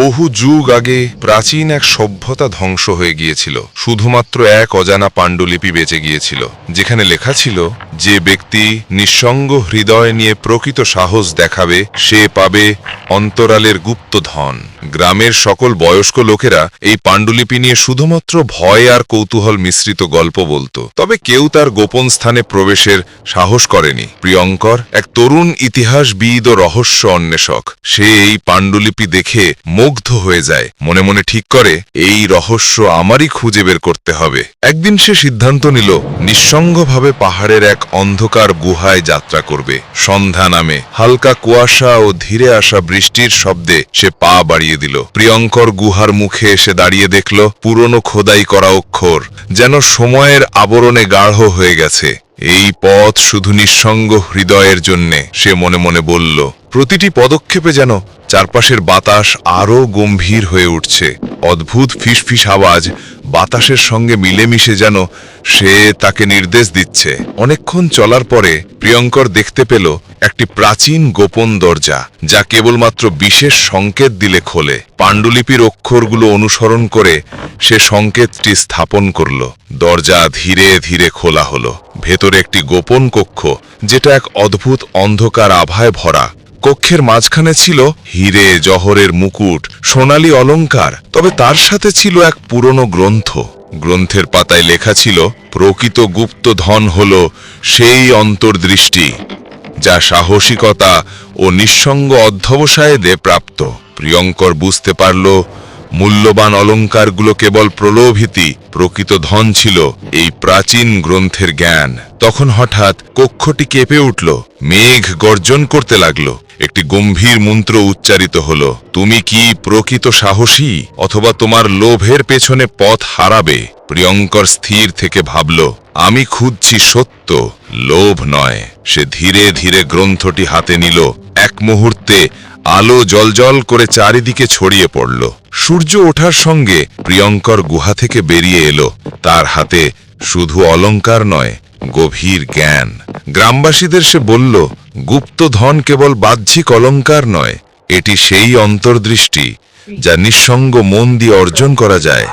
বহু যুগ আগে প্রাচীন এক সভ্যতা ধ্বংস হয়ে গিয়েছিল। শুধুমাত্র এক অজানা পাণ্ডুলিপি বেঁচে গিয়েছিল, যেখানে লেখা ছিল, যে ব্যক্তি নিঃসঙ্গ হৃদয় নিয়ে প্রকৃত সাহস দেখাবে, সে পাবে অন্তরালের গুপ্ত ধন। গ্রামের সকল বয়স্ক লোকেরা এই পাণ্ডুলিপি নিয়ে শুধুমাত্র ভয় আর কৌতূহল মিশ্রিত গল্প বলতো। তবে কেউ তার গোপন স্থানে প্রবেশের সাহস করেনি। প্রিয়ঙ্কর, এক তরুণ ইতিহাসবিদ ও রহস্য অন্বেষক, সে এই পাণ্ডুলিপি দেখে মুগ্ধ হয়ে যায়। মনে মনে ঠিক করে, এই রহস্য আমারই খুঁজে বের করতে হবে। একদিন সে সিদ্ধান্ত নিল, নিঃসঙ্গভাবে পাহাড়ের এক অন্ধকার গুহায় যাত্রা করবে। সন্ধ্যা নামে, হালকা কুয়াশা ও ধীরে আসা বৃষ্টির শব্দে সে পা বাড়িয়ে দিল। প্রিয়ঙ্কর গুহার মুখে এসে দাঁড়িয়ে দেখল, পুরনো খোদাই করা অক্ষর, যেন সময়ের আবরণে গাঢ় হয়ে গেছে। এই পথ শুধু নিঃসঙ্গ হৃদয়ের জন্যে, সে মনে মনে বলল প্রতিটি পদক্ষেপে যেন চারপাশের বাতাস আরও গম্ভীর হয়ে উঠছে। অদ্ভুত ফিসফিস আওয়াজ বাতাসের সঙ্গে মিলেমিশে যেন সে তাকে নির্দেশ দিচ্ছে। অনেকক্ষণ চলার পরে প্রিয়ঙ্কর দেখতে পেল একটি প্রাচীন গোপন দরজা, যা কেবলমাত্র বিশেষ সংকেত দিলে খোলে। পাণ্ডুলিপির অক্ষরগুলো অনুসরণ করে সে সংকেতটি স্থাপন করল। দরজা ধীরে ধীরে খোলা হলো। ভেতরে একটি গোপন কক্ষ, যেটা এক অদ্ভুত অন্ধকার আভায় ভরা। কক্ষের মাঝখানে ছিল হিরে, জহরের মুকুট, সোনালী অলংকার তবে তার সাথে ছিল এক পুরনো গ্রন্থ। গ্রন্থের পাতায় লেখা ছিল, প্রকৃত গুপ্ত ধন হল সেই অন্তর্দৃষ্টি, যা সাহসিকতা ও নিঃসঙ্গ অধ্যবসায়েদে প্রাপ্ত। প্রিয়ঙ্কর বুঝতে পারল, মূল্যবান অলংকারগুলো কেবল প্রলোভিতি প্রকৃত ধন ছিল এই প্রাচীন গ্রন্থের জ্ঞান। তখন হঠাৎ কক্ষটি কেঁপে উঠল, মেঘ গর্জন করতে লাগল। একটি গম্ভীর মন্ত্র উচ্চারিত হল, তুমি কি প্রকৃত সাহসী? অথবা তোমার লোভের পেছনে পথ হারাবে? প্রিয়ঙ্কর স্থির থেকে ভাবল, আমি খুঁজছি সত্য, লোভ নয়। সে ধীরে ধীরে গ্রন্থটি হাতে নিল, এক মুহূর্তে আলো জলজল করে চারিদিকে ছড়িয়ে পড়ল। সূর্য ওঠার সঙ্গে প্রিয়ঙ্কর গুহা থেকে বেরিয়ে এলো, তার হাতে শুধু অলংকার নয়, গভীর জ্ঞান। গ্রামবাসীদের সে বলল গুপ্ত ধন কেবল বাহ্যিক অলঙ্কার নয়, এটি সেই অন্তর্দৃষ্টি যা নিঃসঙ্গ মন দিয়ে অর্জন করা যায়।